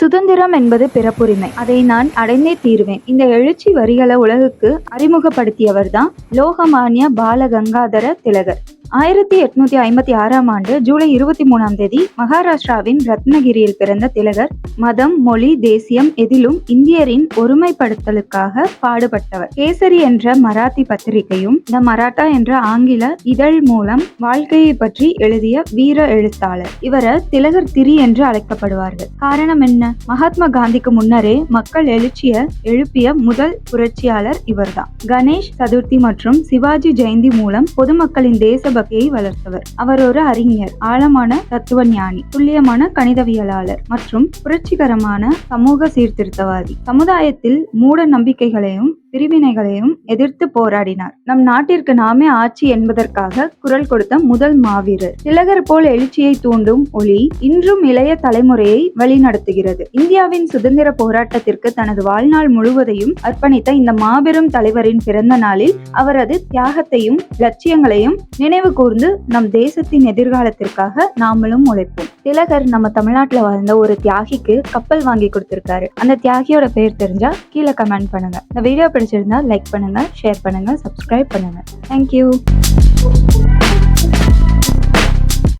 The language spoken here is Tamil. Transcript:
சுதந்திரம் என்பது பிறப்புரிமை. அதை நான் அடைந்தே தீருவேன். இந்த எழுச்சி வரிகளை உலகுக்கு அறிமுகப்படுத்தியவர் தான் லோகமானிய பாலகங்காதர திலகர். ஆயிரத்தி எட்நூத்தி ஐம்பத்தி ஆறாம் ஆண்டு ஜூலை இருபத்தி மூணாம் தேதி மகாராஷ்டிராவின் ரத்னகிரியில் பிறந்த திலகர் மதம் மொழி தேசியம் எதிலும் இந்தியரின் ஒருமைப்படுத்தலுக்காக பாடுபட்டவர். கேசரி என்ற மராத்தி பத்திரிகையும் த மராட்டா என்ற ஆங்கில இதழ் மூலம் வாழ்க்கையை பற்றி எழுதிய வீர எழுத்தாளர். இவர திலகர் திரி என்று அழைக்கப்படுவார்கள். காரணம் என்ன? மகாத்மா காந்திக்கு முன்னரே மக்கள் எழுச்சிய எழுப்பிய முதல் புரட்சியாளர் இவர்தான். கணேஷ் சதுர்த்தி மற்றும் சிவாஜி ஜெயந்தி மூலம் பொதுமக்களின் வகையை வளர்த்தவர். அவர் ஒரு அறிஞர் ஆழமான தத்துவ ஞானி துல்லியமான கணிதவியலாளர் மற்றும் புரட்சிகரமான சமூக சீர்திருத்தவாதி. சமுதாயத்தில் மூட நம்பிக்கைகளையும் பிரிவினைகளையும் எதிர்த்து போராடினார். நம் நாட்டிற்கு நாமே ஆட்சி என்பதற்காக குரல் கொடுத்த முதல் மாவீரர். திலகர் போல் எழுச்சியை தூண்டும் ஒளி இன்றும் இளைய தலைமுறையை வழிநடத்துகிறது. இந்தியாவின் சுதந்திர போராட்டத்திற்கு தனது வாழ்நாள் முழுவதையும் அர்ப்பணித்த இந்த மாபெரும் தலைவரின் பிறந்த நாளில் அவரது தியாகத்தையும் லட்சியங்களையும் நினைவு கூர்ந்து நம் தேசத்தின் எதிர்காலத்திற்காக நாமளும் உழைப்போம். திலகர் நம்ம தமிழ்நாட்டில் வாழ்ந்த ஒரு தியாகிக்கு கப்பல் வாங்கி கொடுத்துருக்காரு. அந்த தியாகியோட பேர் தெரிஞ்சா கீழே கமெண்ட் பண்ணுங்க. இந்த வீடியோ பிடிச்சிருந்தா லைக் பண்ணுங்க ஷேர் பண்ணுங்க சப்ஸ்கிரைப் பண்ணுங்க. தேங்க்யூ